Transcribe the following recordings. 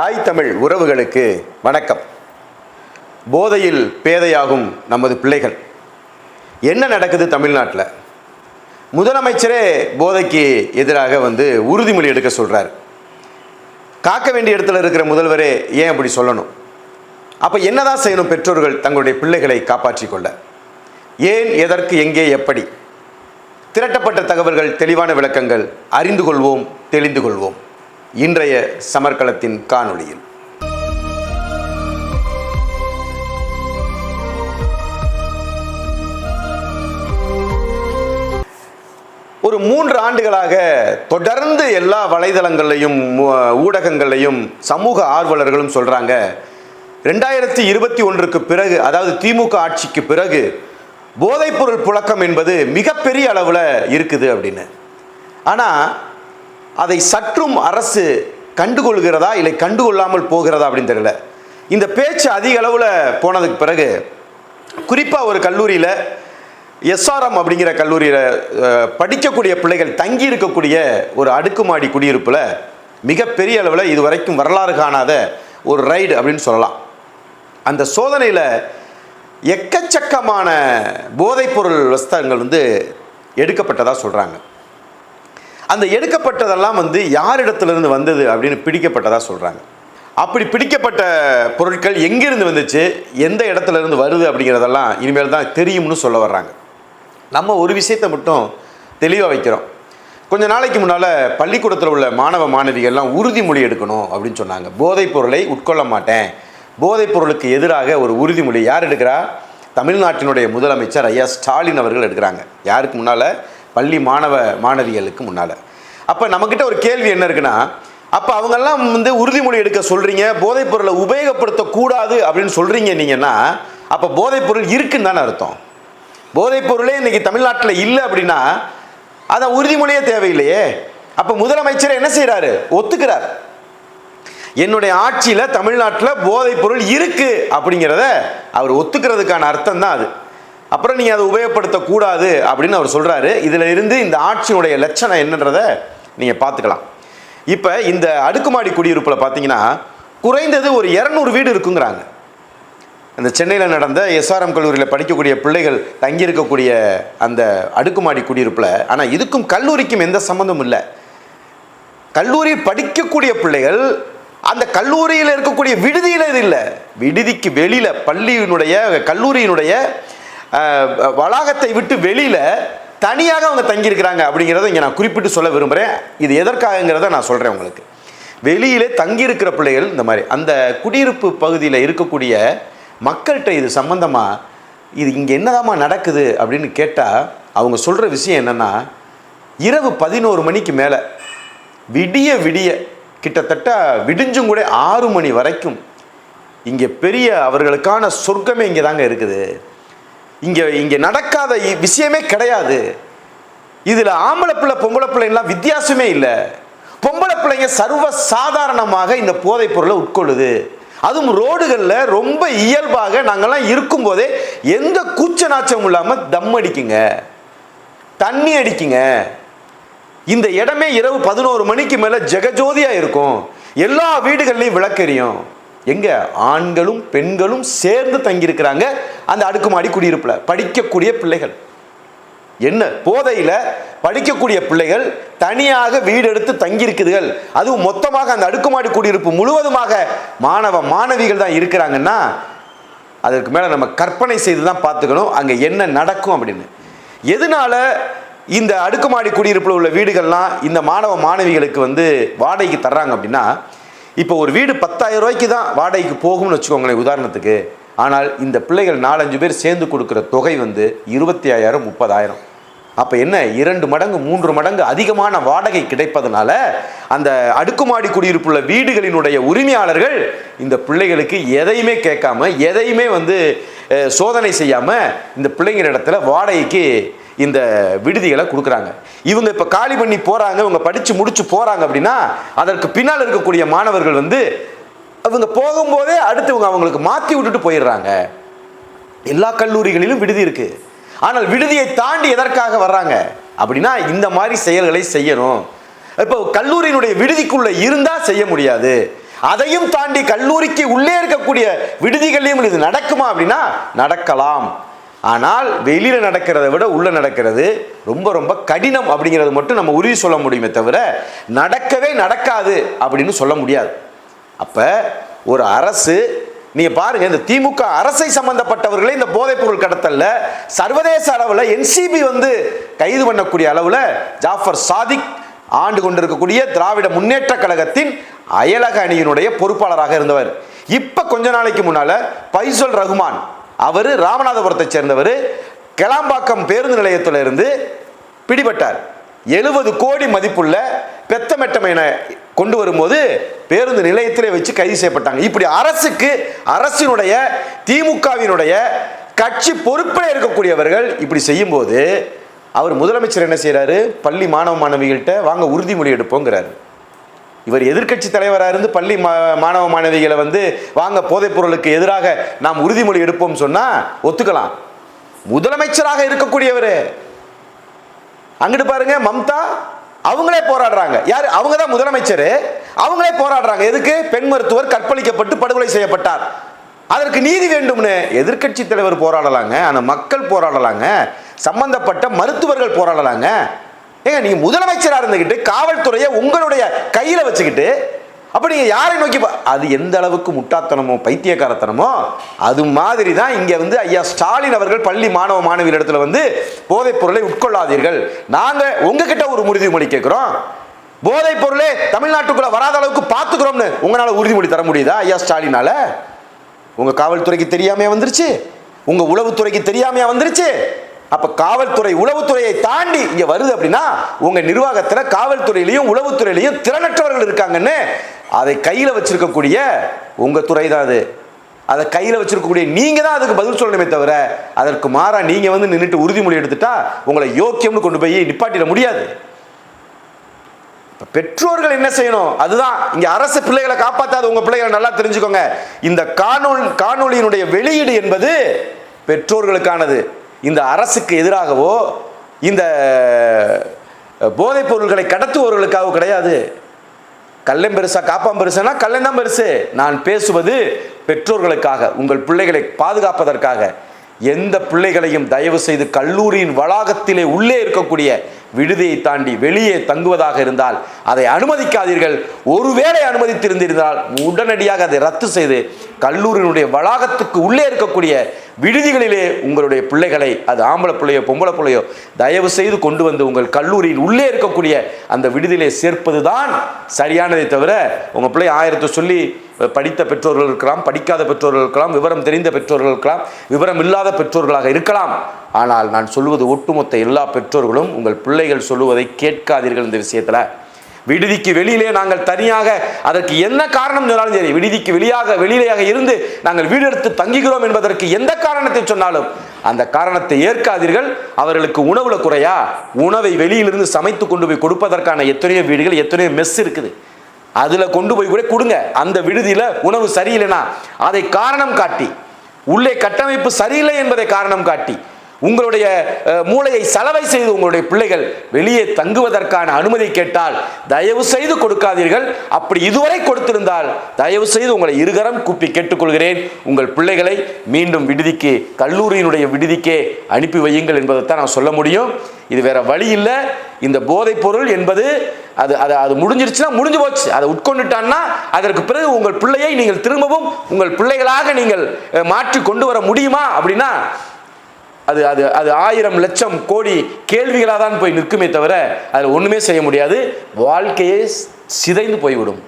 தாய் தமிழ் உறவுகளுக்கு வணக்கம். போதையில் பேதையாகும் நமது பிள்ளைகள். என்ன நடக்குது தமிழ்நாட்டில்? முதலமைச்சரே போதைக்கு எதிராக வந்து உறுதிமொழி எடுக்க சொல்கிறார் காக்க வேண்டிய இடத்துல இருக்கிற முதல்வரே ஏன் அப்படி சொல்லணும்? அப்போ என்னதான் செய்யணும் பெற்றோர்கள் தங்களுடைய பிள்ளைகளை காப்பாற்றிக் கொள்ள? ஏன் எதற்கு எங்கே எப்படி? திரட்டப்பட்ட தகவல்கள் தெளிவான விளக்கங்கள் அறிந்து கொள்வோம் தெளிந்து கொள்வோம். இன்றைய சமர்க்களத்தின் காணொளியில். ஒரு மூன்று ஆண்டுகளாக தொடர்ந்து எல்லா வலைதளங்கள்லையும் ஊடகங்கள்லையும் சமூக ஆர்வலர்களும் சொல்றாங்க ரெண்டாயிரத்தி இருபத்தி ஒன்றுக்கு பிறகு அதாவது திமுக ஆட்சிக்கு பிறகு போதைப்பொருள் புழக்கம் என்பது மிகப்பெரிய அளவில் இருக்குது அப்படின்னு. ஆனால் அதை சற்றும் அரசு கண்டுகொள்கிறதா இல்லை கண்டுகொள்ளாமல் போகிறதா அப்படின்னு தெரியல. இந்த பேச்சு அதிக அளவில் போனதுக்கு பிறகு குறிப்பாக ஒரு கல்லூரியில் எஸ்ஆர்எம் அப்படிங்கிற கல்லூரியில் படிக்கக்கூடிய பிள்ளைகள் தங்கி இருக்கக்கூடிய ஒரு அடுக்குமாடி குடியிருப்பில் மிகப்பெரிய அளவில் இதுவரைக்கும் வரலாறு காணாத ஒரு ரைடு அப்படின்னு சொல்லலாம். அந்த சோதனையில் எக்கச்சக்கமான போதைப்பொருள் வஸ்தங்கள் வந்து எடுக்கப்பட்டதாக சொல்கிறாங்க அந்த எடுக்கப்பட்டதெல்லாம் வந்து யாரிடத்துலேருந்து வந்தது அப்படின்னு பிடிக்கப்பட்டதாக சொல்கிறாங்க அப்படி பிடிக்கப்பட்ட பொருட்கள் எங்கேருந்து வந்துச்சு எந்த இடத்துல இருந்து வருது அப்படிங்கிறதெல்லாம் இனிமேல் தான் தெரியும்னு சொல்ல வர்றாங்க. நம்ம ஒரு விஷயத்தை மட்டும் தெளிவாக வைக்கிறோம். கொஞ்ச நாளைக்கு முன்னால் பள்ளிக்கூடத்தில் உள்ள மாணவ மாணவிகள்லாம் உறுதிமொழி எடுக்கணும் அப்படின்னு சொன்னாங்க. போதைப் பொருளை உட்கொள்ள மாட்டேன். போதைப் பொருளுக்கு எதிராக ஒரு உறுதிமொழி யார் எடுக்கிறா? தமிழ்நாட்டினுடைய முதலமைச்சர் ஐயா ஸ்டாலின் அவர்கள் எடுக்கிறாங்க. யாருக்கு முன்னால்? பள்ளி மாணவ மாணவிகளுக்கு முன்னால். அப்போ நம்மக்கிட்ட ஒரு கேள்வி என்ன இருக்குன்னா அப்போ அவங்கெல்லாம் வந்து உறுதிமொழி எடுக்க சொல்கிறீங்க போதைப்பொருளை உபயோகப்படுத்தக்கூடாது அப்படின்னு சொல்கிறீங்க நீங்கன்னா அப்போ போதைப்பொருள் இருக்குன்னு தானே அர்த்தம். போதைப்பொருளே இன்றைக்கி இன்னைக்கு தமிழ்நாட்டில் இல்லை அப்படின்னா அதை உறுதிமொழியே தேவையில்லையே. அப்போ முதலமைச்சர் என்ன செய்கிறாரு ஒத்துக்கிறார். என்னுடைய ஆட்சியில் தமிழ்நாட்டில் போதைப்பொருள் இருக்குது அப்படிங்கிறத அவர் ஒத்துக்கிறதுக்கான அர்த்தம் தான் அது. அப்புறம் நீங்கள் அதை உபயோகப்படுத்தக்கூடாது அப்படின்னு அவர் சொல்கிறாரு இதில் இருந்து இந்த ஆட்சியினுடைய லட்சணம் என்னன்றதை நீங்கள் பார்த்துக்கலாம். இப்போ இந்த அடுக்குமாடி குடியிருப்பில் பார்த்தீங்கன்னா குறைந்தது ஒரு இரநூறு வீடு இருக்குங்கிறாங்க. அந்த சென்னையில் நடந்த எஸ்ஆர்எம் கல்லூரியில் படிக்கக்கூடிய பிள்ளைகள் தங்கியிருக்கக்கூடிய அந்த அடுக்குமாடி குடியிருப்பில் ஆனால் இதுக்கும் கல்லூரிக்கும் எந்த சம்மந்தமும் இல்லை. கல்லூரி படிக்கக்கூடிய பிள்ளைகள் அந்த கல்லூரியில் இருக்கக்கூடிய விடுதியில் இது இல்லை. விடுதிக்கு வெளியில் பள்ளியினுடைய கல்லூரியினுடைய வளாகத்தை விட்டு வெளியில் தனியாக அவங்க தங்கியிருக்கிறாங்க அப்படிங்கிறத இங்கே நான் குறிப்பிட்டு சொல்ல விரும்புகிறேன் இது எதற்காகங்கிறத நான் சொல்கிறேன் உங்களுக்கு. வெளியிலே தங்கியிருக்கிற பிள்ளைகள் இந்த மாதிரி அந்த குடியிருப்பு பகுதியில் இருக்கக்கூடிய மக்கள்கிட்ட இது சம்மந்தமாக இது இங்கே என்னதாம்மா நடக்குது அப்படின்னு கேட்டால் அவங்க சொல்கிற விஷயம் என்னென்னா இரவு பதினோரு மணிக்கு மேலே விடிய விடிய கிட்டத்தட்ட விடிஞ்சும் கூட ஆறு மணி வரைக்கும் இங்கே பெரிய அவர்களுக்கான சொர்க்கமே இங்கே தாங்க இருக்குது. இங்கே இங்கே நடக்காத இ- விஷயமே கிடையாது. இதில் ஆம்பளை பிள்ளை பொம்பளை பிள்ளைங்களாம் வித்தியாசமே இல்லை. பொம்பளை பிள்ளைங்க சர்வ சாதாரணமாக இந்த போதைப் பொருளை உட்கொள்ளுது. அதுவும் ரோடுகளில் ரொம்ப இயல்பாக நாங்கள்லாம் இருக்கும்போதே எந்த கூச்ச நாச்சமும் இல்லாமல் தம் அடிக்குங்க. தண்ணி அடிக்குங்க. இந்த இடமே இரவு பதினோரு மணிக்கு மேலே ஜெகஜோதியாக இருக்கும். எல்லா வீடுகள்லையும் விளக்கெரியும். எங்கே? ஆண்களும் பெண்களும் சேர்ந்து தங்கியிருக்கிறாங்க. அந்த அடுக்குமாடி குடியிருப்பில் படிக்கக்கூடிய பிள்ளைகள். என்ன? போதையில் படிக்கக்கூடிய பிள்ளைகள் தனியாக வீடு எடுத்து தங்கியிருக்குதுகள். அதுவும் மொத்தமாக அந்த அடுக்குமாடி குடியிருப்பு முழுவதுமாக மாணவ மாணவிகள் தான் இருக்கிறாங்கன்னா அதற்கு மேலே நம்ம கற்பனை செய்து தான் பார்த்துக்கணும். அங்கே என்ன நடக்கும் அப்படின்னு. எதனால இந்த அடுக்குமாடி குடியிருப்பில் உள்ள வீடுகள்லாம் இந்த மாணவ மாணவிகளுக்கு வந்து வாடகைக்கு தர்றாங்க அப்படின்னா இப்போ ஒரு வீடு பத்தாயிரம் ரூபாய்க்கு தான் வாடகைக்கு போகும்னு வச்சுக்கோங்களேன் உதாரணத்துக்கு. ஆனால் இந்த பிள்ளைகள் நாலஞ்சு பேர் சேர்ந்து கொடுக்குற தொகை வந்து இருபத்தி ஐயாயிரம் முப்பதாயிரம். அப்போ என்ன இரண்டு மடங்கு மூன்று மடங்கு அதிகமான வாடகை கிடைப்பதனால அந்த அடுக்குமாடி குடியிருப்புள்ள வீடுகளினுடைய உரிமையாளர்கள் இந்த பிள்ளைகளுக்கு எதையுமே கேட்காம எதையுமே வந்து சோதனை செய்யாமல் இந்த பிள்ளைங்க இடத்துல வாடகைக்கு இந்த விடுதிகளை கொடுக்குறாங்க. இவங்க இப்போ காலி பண்ணி போகிறாங்க இவங்க படித்து முடித்து போகிறாங்க அப்படின்னா அதற்கு பின்னால் இருக்கக்கூடிய மாணவர்கள் வந்து அவங்க போகும்போதே அடுத்து இவங்க அவங்களுக்கு மாற்றி விட்டுட்டு போயிடுறாங்க. எல்லா கல்லூரிகளிலும் விடுதி இருக்குது ஆனால் விடுதியை தாண்டி எதற்காக வர்றாங்க? அப்படின்னா இந்த மாதிரி செயல்களை செய்யணும். இப்போ கல்லூரியினுடைய விடுதிக்குள்ளே இருந்தால் செய்ய முடியாது. அதையும் தாண்டி கல்லூரிக்கு உள்ளே இருக்கக்கூடிய விடுதிகளையும் இது நடக்குமா அப்படின்னா நடக்கலாம். ஆனால் வெளியில் நடக்கிறத விட உள்ளே நடக்கிறது ரொம்ப ரொம்ப கடினம் அப்படிங்கிறது மட்டும் நம்ம உறுதி சொல்ல முடியுமே தவிர நடக்கவே நடக்காது அப்படின்னு சொல்ல முடியாது. அப்போ ஒரு அரசு நீங்கள் பாருங்கள் இந்த திமுக அரசை சம்பந்தப்பட்டவர்களே இந்த போதைப்பொருள் கடத்தலில் சர்வதேச அளவில் என்சிபி வந்து கைது பண்ணக்கூடிய அளவில் ஜாஃபர் சாதிக் ஆண்டு கொண்டிருக்கக்கூடிய திராவிட முன்னேற்ற கழகத்தின் அயலக அணியினுடைய பொறுப்பாளராக இருந்தவர். இப்போ கொஞ்ச நாளைக்கு முன்னால் பைசல் ரகுமான் அவர் ராமநாதபுரத்தை சேர்ந்தவர். கிளாம்பாக்கம் பேருந்து நிலையத்தில் இருந்து பிடிபட்டார். எழுபது கோடி மதிப்புள்ள பெத்தமெட்டமையனை கொண்டு வரும்போது பேருந்து நிலையத்திலே வச்சு கைது செய்யப்பட்டாங்க. இப்படி அரசுக்கு அரசினுடைய திமுகவினுடைய கட்சி பொறுப்பில் இருக்கக்கூடியவர்கள் இப்படி செய்யும்போது அவர் முதலமைச்சர் என்ன செய்கிறாரு பள்ளி மாணவ மாணவிகள்கிட்ட வாங்க உறுதிமொழி எடுப்போங்கிறாரு. இவர் எதிர்க்கட்சி தலைவராக இருந்து பள்ளி மா- மாணவ மாணவிகளை வந்து வாங்க போதைப் பொருளுக்கு எதிராக நாம் உறுதிமொழி எடுப்போம் சொன்னா ஒத்துக்கலாம். முதலமைச்சராக இருக்கக்கூடியவர். அங்கிட்டு பாருங்க மம்தா அவங்களே போராடுறாங்க. யார்? அவங்க தான் முதலமைச்சர். அவங்களே போராடுறாங்க. எதுக்கு? பெண் மருத்துவர் கற்பழிக்கப்பட்டு படுகொலை செய்யப்பட்டார். அதற்கு நீதி வேண்டும்னு. எதிர்க்கட்சி தலைவர் போராடலாங்க. ஆனால் மக்கள் போராடலாங்க. சம்பந்தப்பட்ட மருத்துவர்கள் போராடலாங்க. ஏங்க நீங்க முதலமைச்சராக இருந்துகிட்டு காவல்துறையை உங்களுடைய கையில வச்சுக்கிட்டு அப்ப நீங்க யாரை நோக்கி பா- அது எந்த அளவுக்கு முட்டாத்தனமோ பைத்தியக்காரத்தனமோ அது மாதிரி தான் இங்க வந்து ஐயா ஸ்டாலின் அவர்கள் பள்ளி மாணவ மாணவியர் இடத்துல வந்து போதைப் பொருளை உட்கொள்ளாதீர்கள். நாங்க உங்ககிட்ட ஒரு உறுதிமொழி கேட்கிறோம். போதைப் பொருளே தமிழ்நாட்டுக்குள்ள வராத அளவுக்கு பார்த்துக்கிறோம்னு உங்களால் உறுதிமொழி தர முடியுதா ஐயா ஸ்டாலினால? உங்க காவல்துறைக்கு தெரியாமையா வந்துருச்சு? உங்க உளவுத்துறைக்கு தெரியாமையா வந்துருச்சு? அப்ப காவல்துறை உளவுத்துறையை தாண்டி இங்க வருது அப்படின்னா உங்க நிர்வாகத்துல காவல்துறையிலையும் உளவுத்துறையிலையும் திறனற்றவர்கள் இருக்காங்கன்னு அதை கையில வச்சிருக்கக்கூடிய உங்க துறை தான் அது. அதை கையில வச்சிருக்கக்கூடிய நீங்க தான் அதுக்கு பதில் சொல்லணுமே தவிர அதற்கு மாறா நீங்க வந்து நின்றுட்டு உறுதிமொழி எடுத்துட்டா உங்களை யோக்கியம்னு கொண்டு போய் நிப்பாட்டிட முடியாது. பெற்றோர்கள் என்ன செய்யணும்? அதுதான் இங்க அரசு பிள்ளைகளை காப்பாத்தாது உங்க பிள்ளைகளை நல்லா தெரிஞ்சுக்கோங்க. இந்த காணொளி காணொளியினுடைய வெளியீடு என்பது பெற்றோர்களுக்கானது. இந்த அரசுக்கு எதிராகவோ இந்த போதைப் பொருள்களை கடத்துபவர்களுக்காக கிடையாது. கள்ளம் பெருசா காப்பாம் பெருசுனா கள்ளம் தான் பெருசு. நான் பேசுவது பெற்றோர்களுக்காக உங்கள் பிள்ளைகளை பாதுகாப்பதற்காக. எந்த பிள்ளைகளையும் தயவு செய்து கல்லூரியின் வளாகத்திலே உள்ளே இருக்கக்கூடிய விடுதியை தாண்டி வெளியே தங்குவதாக இருந்தால் அதை அனுமதிக்காதீர்கள். ஒருவேளை அனுமதித்திருந்திருந்தால் உடனடியாக அதை ரத்து செய்து கல்லூரியினுடைய வளாகத்துக்கு உள்ளே இருக்கக்கூடிய விடுதிகளிலே உங்களுடைய பிள்ளைகளை அது ஆம்பளை பிள்ளையோ பொம்பளை பிள்ளையோ தயவு செய்து கொண்டு வந்து உங்கள் கல்லூரியின் உள்ளே இருக்கக்கூடிய அந்த விடுதியிலே சேர்ப்பது தான் சரியானதை தவிர உங்கள் பிள்ளை ஆயிரத்தை சொல்லி படித்த பெற்றோர்கள் இருக்கலாம் படிக்காத பெற்றோர்கள் இருக்கலாம் விவரம் தெரிந்த பெற்றோர்கள் இருக்கலாம் விவரம் இல்லாத பெற்றோர்களாக இருக்கலாம். ஆனால் நான் சொல்வது ஒட்டுமொத்த எல்லா பெற்றோர்களும் உங்கள் பிள்ளைகள் சொல்லுவதை கேட்காதீர்கள் இந்த விஷயத்தில். விடுதிக்கு வெளியிலே நாங்கள் தனியாக அதற்கு என்ன காரணம் சொன்னாலும் சரி விடுதிக்கு வெளியாக வெளியிலேயாக இருந்து நாங்கள் வீடு எடுத்து தங்குகிறோம் என்பதற்கு எந்த காரணத்தை சொன்னாலும் அந்த காரணத்தை ஏற்காதீர்கள். அவர்களுக்கு உணவுல குறையா? உணவை வெளியிலிருந்து சமைத்து கொண்டு போய் கொடுப்பதற்கான எத்தனையோ வீடுகள் எத்தனையோ மெஸ் இருக்குது. அதில் கொண்டு போய் கூட கொடுங்க. அந்த விடுதியில் உணவு சரியில்லைனா அதை காரணம் காட்டி உள்ளே கட்டமைப்பு சரியில்லை என்பதை காரணம் காட்டி உங்களுடைய மூளையை சலவை செய்து உங்களுடைய பிள்ளைகள் வெளியே தங்குவதற்கான அனுமதி கேட்டால் தயவு செய்து கொடுக்காதீர்கள். அப்படி இதுவரை கொடுத்திருந்தால் தயவு செய்து உங்களை இருகரம் கூப்பி கேட்டுக்கொள்கிறேன். உங்கள் பிள்ளைகளை மீண்டும் விடுதிக்கு கல்லூரியினுடைய விடுதிக்கே அனுப்பி வையுங்கள் என்பதைத்தான் நான் சொல்ல முடியும். இது வேற வழி இல்லை. இந்த போதைப் பொருள் என்பது அது அது அது முடிஞ்சிருச்சுன்னா முடிஞ்சு போச்சு. அதை உட்கொண்டுட்டான்னா அதற்கு பிறகு உங்கள் பிள்ளையை நீங்கள் திரும்பவும் உங்கள் பிள்ளைகளாக நீங்கள் மாற்றி கொண்டு வர முடியுமா? அப்படின்னா அது அது அது ஆயிரம் லட்சம் கோடி கேள்விகளாக தான் போய் நிற்குமே தவிர அதில் ஒன்றுமே செய்ய முடியாது. வாழ்க்கையே சிதைந்து போய்விடும்.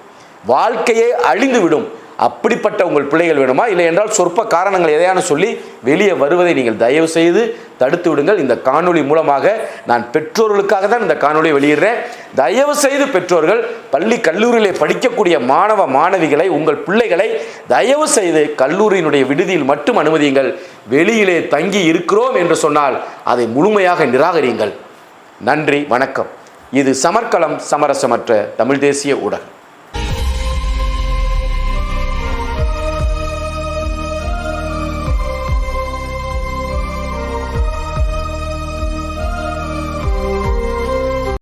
வாழ்க்கையே அழிந்து விடும் அப்படிப்பட்ட உங்கள் பிள்ளைகள் வேணுமா? இல்லை என்றால் சொற்ப காரணங்கள் எதையான சொல்லி வெளியே வருவதை நீங்கள் தயவு செய்து தடுத்து விடுங்கள். இந்த காணொளி மூலமாக நான் பெற்றோர்களுக்காக தான் இந்த காணொளியை வெளியிடுறேன். தயவு செய்து பெற்றோர்கள் பள்ளி கல்லூரியிலே படிக்கக்கூடிய மாணவ மாணவிகளை உங்கள் பிள்ளைகளை தயவு செய்து கல்லூரியினுடைய விடுதியில் மட்டும் அனுமதியுங்கள். வெளியிலே தங்கி இருக்கிறோம் என்று சொன்னால் அதை முழுமையாக நிராகரியுங்கள். நன்றி வணக்கம். இது சமர்க்களம் சமரசமற்ற தமிழ் தேசிய ஊடகம்.